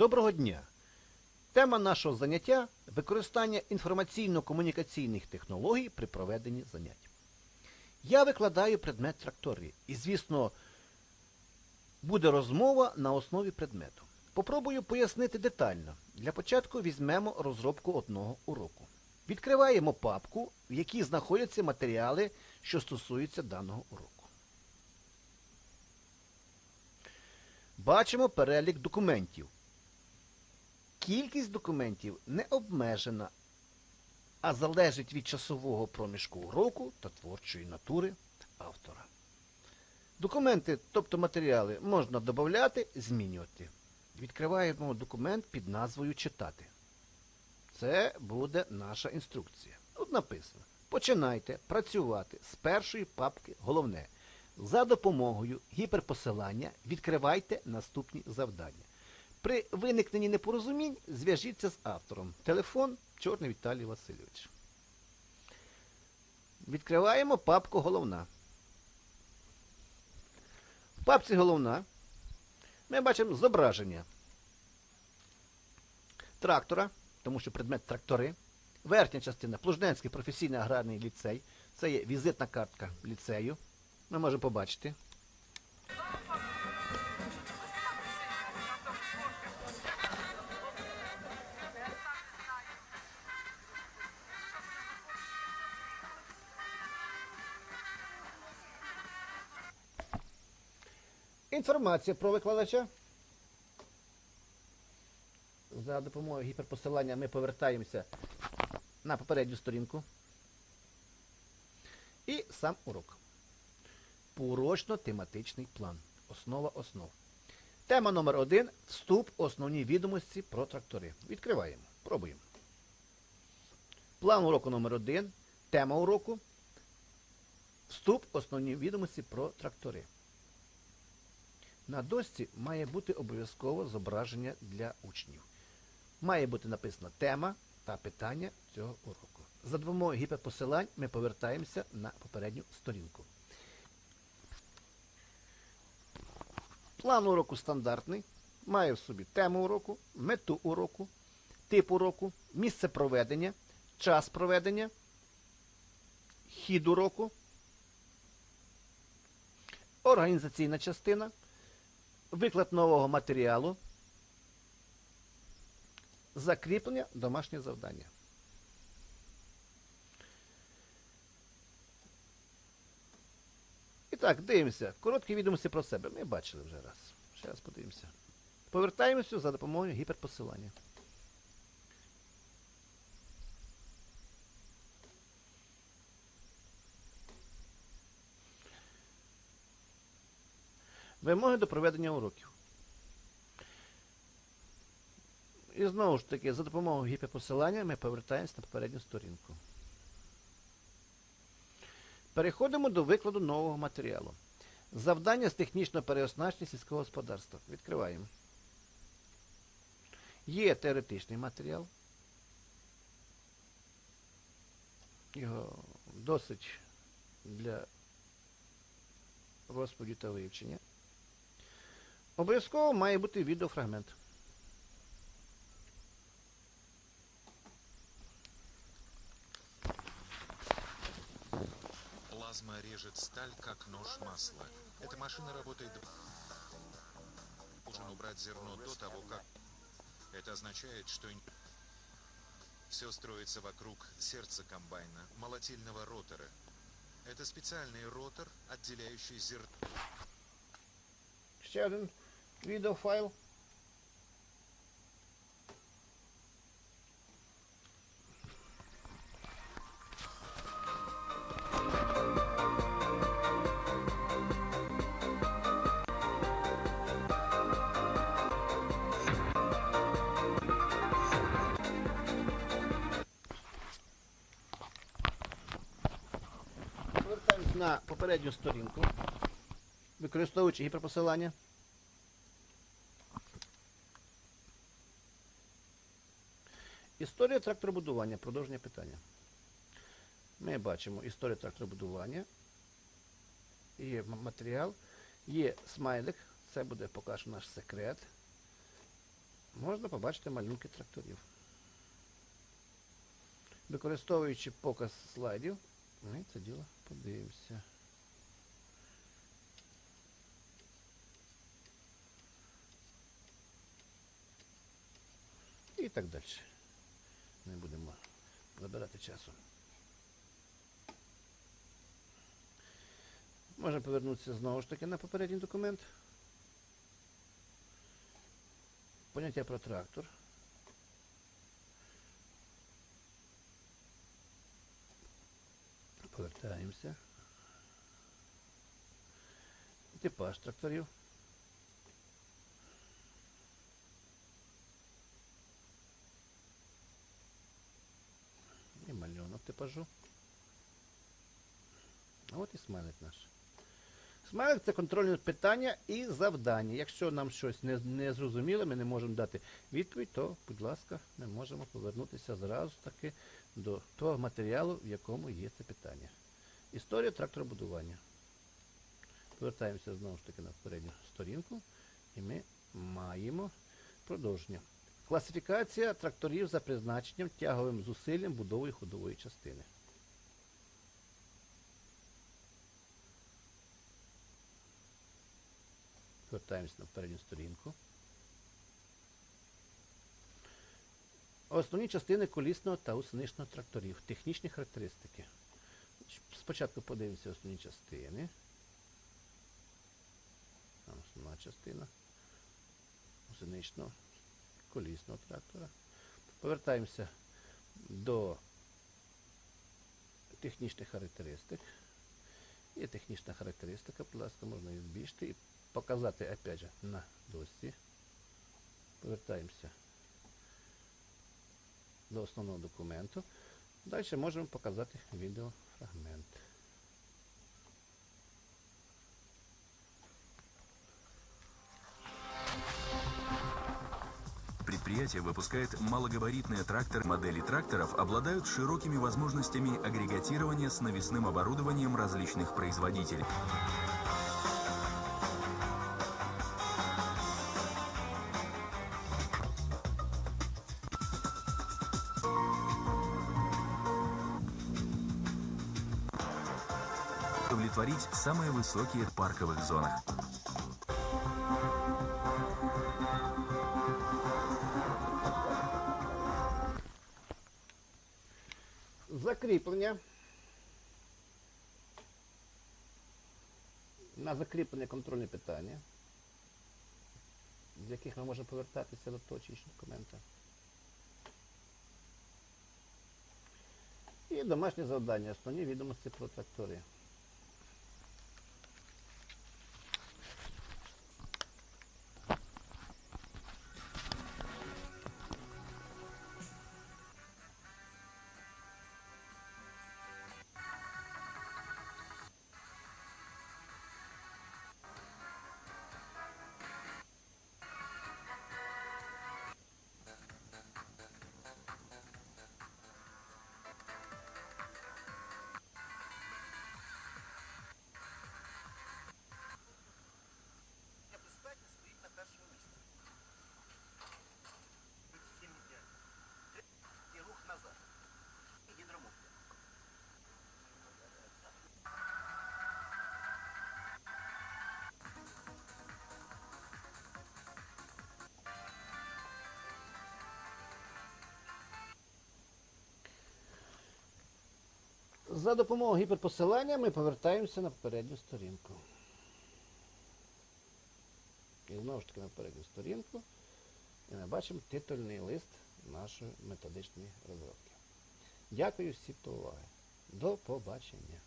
Доброго дня! Тема нашого заняття використання інформаційно-комунікаційних технологій при проведенні занять. Я викладаю предмет трактори і, звісно, буде розмова на основі предмету. Попробую пояснити детально. Для початку візьмемо розробку одного уроку. Відкриваємо папку, в якій знаходяться матеріали, що стосуються даного уроку. Бачимо перелік документів. Кількість документів не обмежена, а залежить від часового проміжку уроку та творчої натури автора. Документи, тобто матеріали, можна додати, змінювати. Відкриваємо документ під назвою Читати. Це буде наша інструкція. Тут написано: починайте працювати з першої папки головне. За допомогою гіперпосилання відкривайте наступні завдання. При виникненні непорозумінь зв'яжіться з автором. Телефон Чорний Віталій Васильович. Відкриваємо папку головна. В папці головна ми бачимо зображення трактора, тому що предмет трактори. Верхня частина Плужненський професійний аграрний ліцей. Це є візитна картка ліцею. Ми можемо побачити. Інформація про викладача. За допомогою гіперпосилання ми повертаємося на попередню сторінку. І сам урок. Поурочно-тематичний план. Основа основ. Тема номер один. Вступ основні відомості про трактори. Відкриваємо. Пробуємо. План уроку номер один. Тема уроку. Вступ основні відомості про трактори. На дошці має бути обов'язково зображення для учнів. Має бути написана тема та питання цього уроку. За допомогою гіперпосилань ми повертаємося на попередню сторінку. План уроку стандартний. Має в собі тему уроку, мету уроку, тип уроку, місце проведення, час проведення, хід уроку, організаційна частина, виклад нового матеріалу, закріплення домашнє завдання. І так, дивимося. Короткі відомості про себе. Ми бачили вже раз. Ще раз подивимося. Повертаємося за допомогою гіперпосилання. Вимоги до проведення уроків. І знову ж таки, за допомогою гіперпосилання ми повертаємося на попередню сторінку. Переходимо до викладу нового матеріалу. Завдання з технічного переоснащення сільського господарства. Відкриваємо. Є теоретичний матеріал. Його досить для розповіді та вивчення. Обов'язково має бути відеофрагмент. Плазма режет сталь, как нож масла. Эта машина работает... Нужно убрать зерно до того, как... Это означает, что... Все строится вокруг сердца комбайна, молотильного ротора. Это специальный ротор, отделяющий зерно... Ще один відеофайл. Повертаємось на попередню сторінку, використовуючи гіперпосилання. Історія тракторобудування. Продовження питання. Ми бачимо історію тракторобудування. Є матеріал. Є смайлик. Це буде поки наш секрет. можна побачити малюнки тракторів. Використовуючи показ слайдів, ми це діло подивимося. І так далі. Не будемо забирати часу. Можемо повернутися знову ж таки на попередній документ. Поняття про трактор. Повертаємося. Типаж тракторів. І А от і смайлик наш. Смайлик це контрольне питання і завдання. Якщо нам щось не, не зрозуміло, ми не можемо дати відповідь, то, будь ласка, ми можемо повернутися зразу таки до того матеріалу, в якому є це питання. Історія тракторобудування. Повертаємося знову ж таки на передню сторінку, і ми маємо продовження. Класифікація тракторів за призначенням, тяговим зусиллям будової ходової частини. Повертаємося на передню сторінку. Основні частини колісного та усиничного тракторів. Технічні характеристики. Спочатку подивимося основні частини. Там Основна частина усиничного колісного трактора. Повертаємося до технічних характеристик. Є технічна характеристика, будь ласка, можна її збільшити і показати опять же на досці. Повертаємося до основного документу. Далі можемо показати відеофрагмент. Предприятие выпускает малогабаритные тракторы. Модели тракторов обладают широкими возможностями агрегатирования с навесным оборудованием различных производителей. удовлетворить самые высокие парковых зонах. Закріплення. На закріплення контрольне питання, з яких ми можемо повертатися до того чи іншого документа. І домашнє завдання, основні відомості про трактори. За допомогою гіперпосилання ми повертаємося на передню сторінку. І знову ж таки на передню сторінку. І ми бачимо титульний лист нашої методичної розробки. Дякую всім за увагу. До побачення.